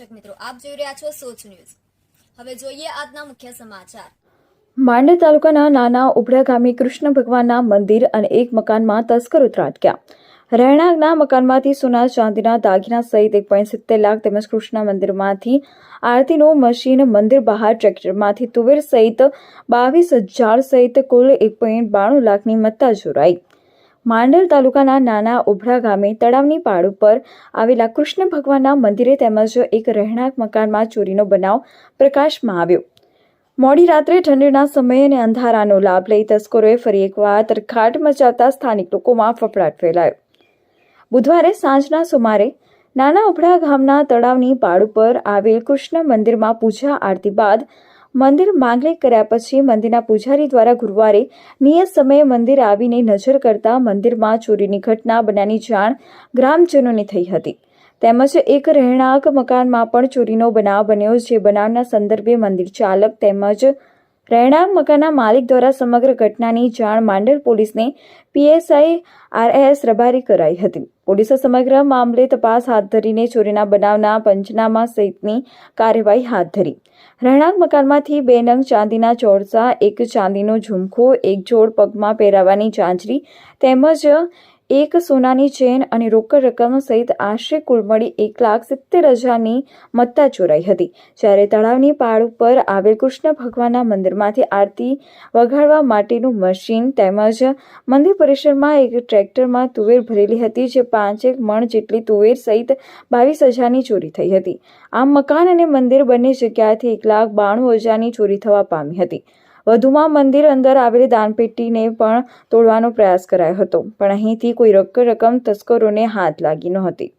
દર્શક મિત્રો, આપ જોઈ રહ્યા છો સોચ ન્યૂઝ. હવે જોઈએ આજના મુખ્ય સમાચાર. માંડલ તાલુકાના નાના ઉભડા ગામે કૃષ્ણ ભગવાનના મંદિર અને એક મકાનમાં તસ્કરો ત્રાટક્યા. રહેણાંકના મકાનમાંથી સોના ચાંદીના દાગીના સહિત એક પોઈન્ટ સિત્તેર લાખ તેમજ કૃષ્ણ મંદિરમાંથી આરતીનું મશીન મંદિર બહાર ટ્રેક્ટરમાંથી તુવેર સહિત બાવીસ હજાર સહિત કુલ એક પોઈન્ટ બાણું લાખની મત્તા ચોરાઈ માંડલ તાલુકાના નાના ઉભરા ગામે તળાવની પાડ ઉપર આવેલા કૃષ્ણ ભગવાનના મંદિરે તેમજ એક રહેણાંક મકાનમાં ચોરીનો બનાવ પ્રકાશમાં આવ્યો. મોડી રાત્રે ઠંડીના સમયે અને અંધારાનો લાભ લઈ તસ્કરોએ ફરી એકવાર તરખાટ મચાવતા સ્થાનિક લોકોમાં ફફડાટ ફેલાયો. બુધવારે સાંજના સુમારે નાના ઉભડા ગામના તળાવની પાડ ઉપર આવેલ કૃષ્ણ મંદિરમાં પૂજા આરતી બાદ મંદિર માંગણી કર્યા પછી મંદિરના પૂજારી દ્વારા ગુરુવારે નિયત સમયે મંદિર આવીને નજર કરતા મંદિરમાં ચોરીની ઘટના બન્યાની જાણ ગ્રામજનોને થઈ હતી. તેમજ એક રહેણાંક મકાનમાં પણ ચોરીનો બનાવ બન્યો, જે બનાવના સંદર્ભે મંદિર ચાલક તેમજ રહેણાંક મકાનના માલિક દ્વારા સમગ્ર ઘટનાની જાણ માંડલ પોલીસને પીએસઆઈ આરએસ રબારી કરાઈ હતી. પોલીસે સમગ્ર મામલે તપાસ હાથ ધરીને ચોરીના બનાવના પંચનામા સહિતની કાર્યવાહી હાથ ધરી. રહેણાંક મકાનમાંથી બે નંગ ચાંદીના ચોરસા, એક ચાંદીનો ઝુમખો, એક જોડ પગમાં પહેરાવાની ચાંચરી તેમજ એક સોનાની ચેન અને રોકડ રકમ સહિત આશરે કુલ મળી એક લાખ સિત્તેર હજારની મત્તા ચોરાઈ હતી. જ્યારે તળાવની પાળ ઉપર આવેલ કૃષ્ણ ભગવાનના મંદિરમાંથી આરતી વગાડવા માટેનું મશીન તેમજ મંદિર પરિસરમાં એક ટ્રેક્ટરમાં તુવેર ભરેલી હતી, જે પાંચેક મણ જેટલી તુવેર સહિત બાવીસ હજારની ચોરી થઈ હતી. આમ મકાન અને મંદિર બંને જગ્યાએથી એક લાખ બાણું હજારની ચોરી થવા પામી હતી. વધુમાં મંદિર અંદર આવેલી દાનપેટીને પણ તોડવાનો પ્રયાસ કરાયો હતો. પણ અહીંથી કોઈ રક રકમ તસ્કરોને હાથ લાગી નહોતી.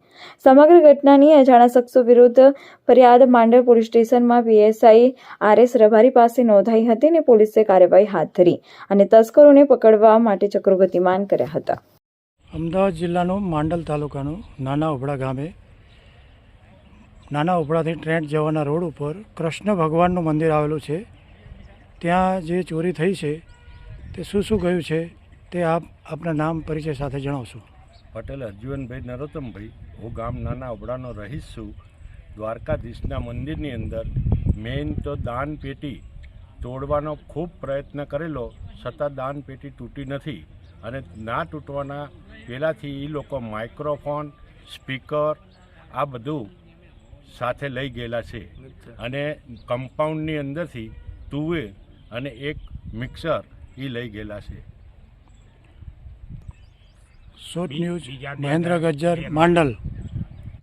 સમગ્ર ઘટનાની અજાણા શખ્સો વિરુદ્ધ ફરિયાદ માંડર પોલીસ સ્ટેશનમાં પીએસઆઈ આરએસ રબારી પાસે નોંધાઈ હતી અને પોલીસે કાર્યવાહી હાથ ધરી અને તસ્કરોને પકડવા માટે ચક્રો ગતિમાન કર્યા હતા. અમદાવાદ જિલ્લાનું માંડલ તાલુકાનું નાના ઉભડા ગામે નાના ઉભડાથી ટ્રેન્ટ જવાના રોડ ઉપર કૃષ્ણ ભગવાનનું મંદિર આવેલું છે. ત્યાં જે ચોરી થઈ છે તે શું શું ગયું છે તે આપ આપના નામ પરિચય સાથે જણાવશો. પટેલ અરજીવનભાઈ નરોત્તમભાઈ હું ગામ નાના અબડાનો રહીશ છું. દ્વારકાધીશના મંદિરની અંદર મેઇન તો દાન પેટી તોડવાનો ખૂબ પ્રયત્ન કરેલો છતાં દાન પેટી તૂટી નથી અને ના તૂટવાના પહેલાંથી એ લોકો માઇક્રોફોન સ્પીકર આ બધું સાથે લઈ ગયેલા છે. અને કમ્પાઉન્ડની અંદરથી તુવેર અને એક મિક્સર એ લઈ ગયેલા છે. Short news Mahendra Gajjar Mandal.